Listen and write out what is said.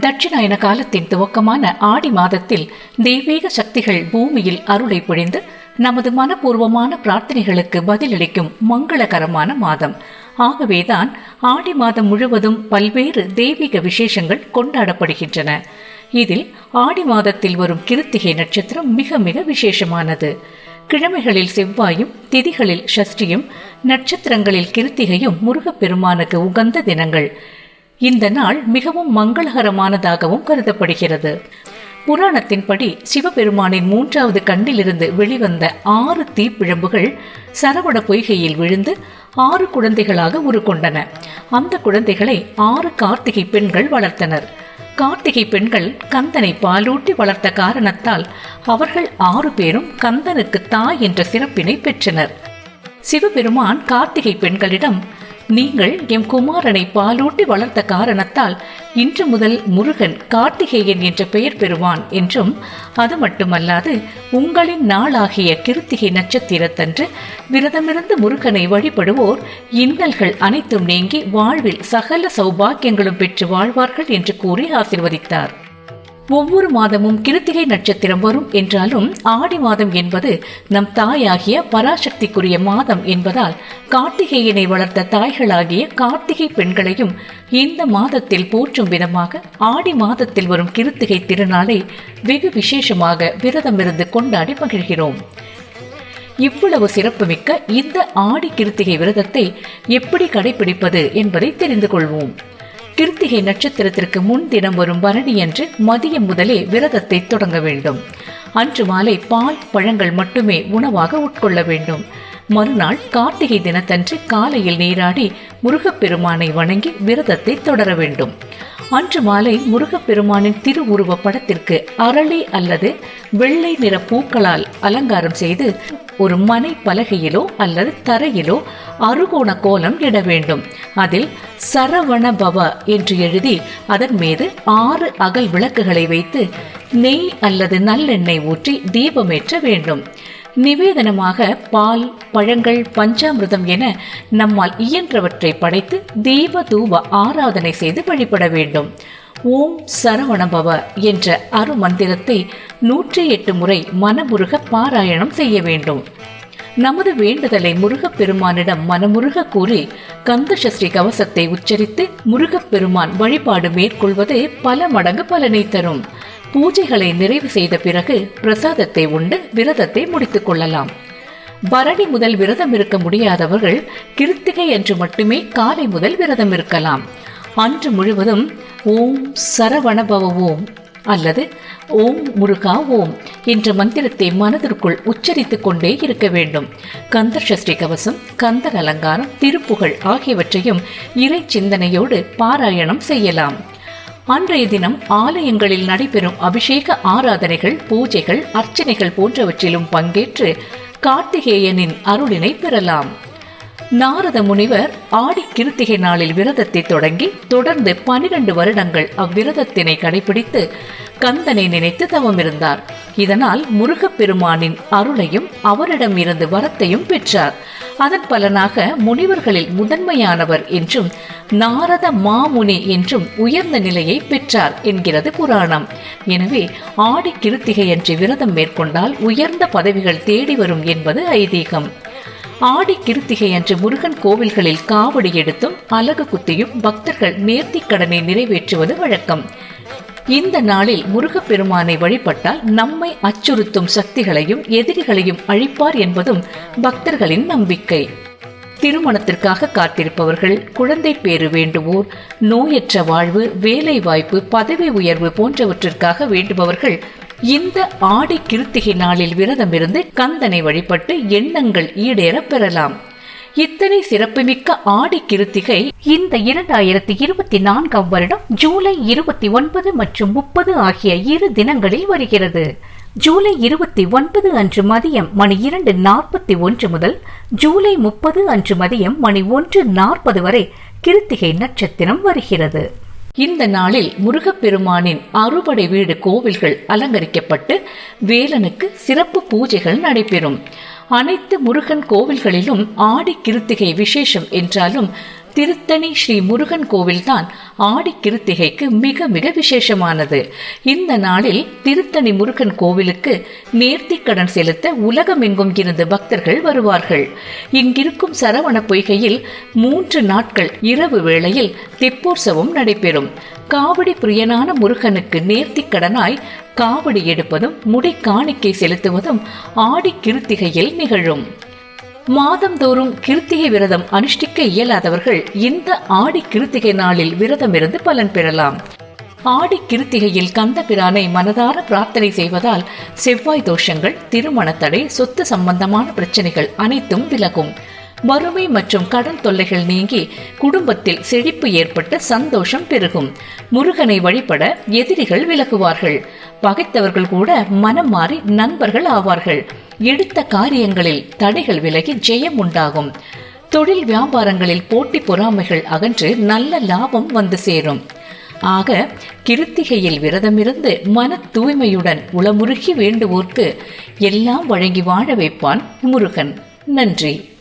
தட்சிணாயன காலத்தின் துவக்கமான ஆடி மாதத்தில் தெய்வீக சக்திகள் பூமியில் அருளை பொழிந்து நமது மனப்பூர்வமான பிரார்த்தனைகளுக்கு பதிலளிக்கும் மங்களகரமான மாதம். ஆகவேதான் ஆடி மாதம் முழுவதும் பல்வேறு தெய்வீக விசேஷங்கள் கொண்டாடப்படுகின்றன. இதில் ஆடி மாதத்தில் வரும் கிருத்திகை நட்சத்திரம் மிக மிக விசேஷமானது. கிழமைகளில் செவ்வாயும் திதிகளில் ஷஷ்டியும் நட்சத்திரங்களில் கிருத்திகையும் முருகப்பெருமானுக்கு உகந்த தினங்கள். இந்த நாள் மிகவும் மங்களகரமானதாகவும் கருதப்படுகிறது. புராணத்தின்படி சிவபெருமானின் மூன்றாவது கண்ணிலிருந்து வெளிவந்த ஆறு தீப்பிழம்புகள் சரவண பொய்கையில் விழுந்து ஆறு குழந்தைகளாக உருக்கொண்டன. அந்த குழந்தைகளை ஆறு கார்த்திகை பெண்கள் வளர்த்தனர். கார்த்திகை பெண்கள் கந்தனை பாலூட்டி வளர்த்த காரணத்தால் அவர்கள் ஆறு பேரும் கந்தனுக்கு தாய் என்ற சிறப்பினை பெற்றனர். சிவபெருமான் கார்த்திகை பெண்களிடம் நீங்கள் எம் குமாரனை பாலூட்டி வளர்த்த காரணத்தால் இன்று முதல் முருகன் கார்த்திகேயன் என்ற பெயர் பெறுவான் என்றும் அது மட்டுமல்லாது உங்களின் நாளாகிய கிருத்திகை நட்சத்திரத்தன்று விரதமிருந்து முருகனை வழிபடுவோர் இன்னல்கள் அனைத்தும் நீங்கி வாழ்வில் சகல சௌபாக்கியங்களும் பெற்று வாழ்வார்கள் என்று கூறி ஆசிர்வதித்தார். ஒவ்வொரு மாதமும் கிருத்திகை நட்சத்திரம் வரும் என்றாலும் ஆடி மாதம் என்பது நம் தாயாகிய பராசக்திக்குரிய மாதம் என்பதால் கார்த்திகேயனை வளர்த்த தாய்களாகிய கார்த்திகை பெண்களையும் இந்த மாதத்தில் போற்றும் விதமாக ஆடி மாதத்தில் வரும் கிருத்திகை திருநாளை வெகு விசேஷமாக விரதமிருந்து கொண்டாடி மகிழ்கிறோம். இவ்வளவு சிறப்புமிக்க இந்த ஆடி கிருத்திகை விரதத்தை எப்படி கடைபிடிப்பது என்பதை தெரிந்து கொள்வோம். கிருத்திகை நட்சத்திரத்திற்கு முன் தினம் வரும் பரணி அன்று மதியம் முதலே விரதத்தை தொடங்க வேண்டும். அன்று மாலை பால் பழங்கள் மட்டுமே உணவாக உட்கொள்ள வேண்டும். மறுநாள் கார்த்திகை தினத்தன்று காலையில் நீராடி முருகப்பெருமானை வணங்கி விரதத்தை தொடர வேண்டும். அன்று மாலை முருகப்பெருமானின் திருவுருவ படத்திற்கு அரளி அல்லது வெள்ளை நிற பூக்களால் அலங்காரம் செய்து ஒரு மனை பலகையிலோ அல்லது தரையிலோ அருகோண கோலம் இட வேண்டும். அதில் சரவண பவ என்று எழுதி அதன் மீது ஆறு அகல் விளக்குகளை வைத்து நெய் அல்லது நல்லெண்ணெய் ஊற்றி தீபமேற்ற வேண்டும். நிவேதனமாக பால் பழங்கள் பஞ்சாமிரதம் என நம்மால் இயன்றவற்றை படைத்து தீப தூப ஆராதனை செய்து வழிபட வேண்டும். ஓம் சரவணபவ என்ற அருமந்திரத்தை நூற்றி எட்டு முறை மனமுருக பாராயணம் செய்ய வேண்டும். நமது வேண்டுதலை முருகப்பெருமானிடம் மனமுருக கூறி கந்த சஷ்டி கவசத்தை உச்சரித்து முருகப்பெருமான் வழிபாடு மேற்கொள்வது பல மடங்கு பலனை தரும். பூஜைகளை நிறைவு செய்த பிறகு பிரசாதத்தை உண்டு விரதத்தை முடித்துக் கொள்ளலாம். பரணி முதல் விரதம் இருக்க முடியாதவர்கள் கிருத்திகை அன்று மட்டுமே காலை முதல் விரதம் இருக்கலாம். அன்று முழுவதும் ஓம் சரவணபவ ஓம். அல்லது ஓம் முருகா ஓம் என்ற மந்திரத்தை மனதிற்குள் உச்சரித்துக் கொண்டே இருக்க வேண்டும். கந்தர் சஷ்டி கவசம் கந்தர் அலங்காரம் திருப்புகழ் ஆகியவற்றையும் இறை சிந்தனையோடு பாராயணம் செய்யலாம். அன்றைய தினம் ஆலயங்களில் நடைபெறும் அபிஷேக ஆராதனைகள் பூஜைகள் அர்ச்சனைகள் போன்றவற்றிலும் பங்கேற்று கார்த்திகேயனின் அருளினை பெறலாம். நாரத முனிவர் ஆடி கிருத்திகை நாளில் விரதத்தை தொடங்கி தொடர்ந்து பனிரெண்டு வருடங்கள் அவ்விரதத்தினை கடைபிடித்து கந்தனை நினைத்து தவம் இருந்தார் இதனால் முருகப்பெருமானின் அருளையும் அவரிடம் இருந்து வரத்தையும் பெற்றார். அதன் பலனாக முனிவர்களில் முதன்மையானவர் என்றும் நாரத மாமுனி என்றும் உயர்ந்த நிலையை பெற்றார் என்கிறது புராணம். எனவே ஆடி கிருத்திகை என்று விரதம் மேற்கொண்டால் உயர்ந்த பதவிகள் தேடி வரும் என்பது ஐதீகம். ஆடி கிருத்திகை அன்று முருகன் கோவில்களில் காவடி எடுத்தும் அலகு குத்தியும் பக்தர்கள் நேர்த்திக் கடனை நிறைவேற்றுவது வழக்கம். இந்த நாளில் முருகப்பெருமானை வழிபட்டால் நம்மை அச்சுறுத்தும் சக்திகளையும் எதிரிகளையும் அழிப்பார் என்பதும் பக்தர்களின் நம்பிக்கை. திருமணத்திற்காக காத்திருப்பவர்கள் குழந்தை பேறு வேண்டுவோர் நோயற்ற வாழ்வு வேலை வாய்ப்பு பதவி உயர்வு போன்றவற்றிற்காக வேண்டுபவர்கள் இந்த ஆடி கிருத்திகை நாளில் விரதமிருந்து கந்தனை வழிபட்டு எண்ணங்கள் ஈடேற பெறலாம். இத்தனை சிறப்புமிக்க ஆடி கிருத்திகை இந்த இரண்டாயிரத்தி இருபத்தி நான்காம் வருடம் ஜூலை இருபத்தி ஒன்பது மற்றும் முப்பது ஆகிய இரு தினங்களில் வருகிறது. ஜூலை இருபத்தி ஒன்பது அன்று மதியம் மணி இரண்டு நாற்பத்தி ஒன்று முதல் ஜூலை முப்பது அன்று மதியம் மணி ஒன்று நாற்பது வரை கிருத்திகை நட்சத்திரம் வருகிறது. இந்த நாளில் முருகப்பெருமானின் அறுபடை வீடு கோவில்கள் அலங்கரிக்கப்பட்டு வேலனுக்கு சிறப்பு பூஜைகள் நடைபெறும். அனைத்து முருகன் கோவில்களிலும் ஆடி கிருத்திகை விசேஷம் என்றாலும் திருத்தணி ஸ்ரீ முருகன் கோவில்தான் ஆடி கிருத்திகைக்கு மிக மிக விசேஷமானது. இந்த நாளில் திருத்தணி முருகன் கோவிலுக்கு நேர்த்திக்கடன் செலுத்த உலகமெங்கும் இருந்து பக்தர்கள் வருவார்கள். இங்கிருக்கும் சரவண பொய்கையில் மூன்று நாட்கள் இரவு வேளையில் தெப்போற்சவம் நடைபெறும். காவடி பிரியனான முருகனுக்கு நேர்த்திக்கடனாய் காவடி எடுப்பதும் முடி காணிக்கை செலுத்துவதும் ஆடி கிருத்திகையில் நிகழும். மாதந்தோறும் கிருத்திகை விரதம் அனுஷ்டிக்க இயலாதவர்கள் இந்த ஆடி கிருத்திகை நாளில் விரதம் இருந்து பலன் பெறலாம். ஆடி கிருத்திகையில் கந்த பிரானை மனதார பிரார்த்தனை செய்வதால் செவ்வாய் தோஷங்கள் திருமண தடை சொத்து சம்பந்தமான பிரச்சனைகள் அனைத்தும் விலகும். வறுமை மற்றும் கடன் தொல்லைகள் நீங்கி குடும்பத்தில் செழிப்பு ஏற்பட்டு சந்தோஷம் பெருகும். முருகனை வழிபட எதிரிகள் விலகுவார்கள். பகைத்தவர்கள் கூட மனம் மாறி நண்பர்கள் ஆவார்கள். எடுத்த காரியங்களில் தடைகள் விலகி ஜெயம் உண்டாகும். தொழில் வியாபாரங்களில் போட்டி பொறாமைகள் அகன்று நல்ல லாபம் வந்து சேரும். ஆக கிருத்திகையில் விரதமிருந்து மன தூய்மையுடன் உளமுருகி வேண்டுவோர்க்கு எல்லாம் வழங்கி வாழ வைப்பான் முருகன். நன்றி.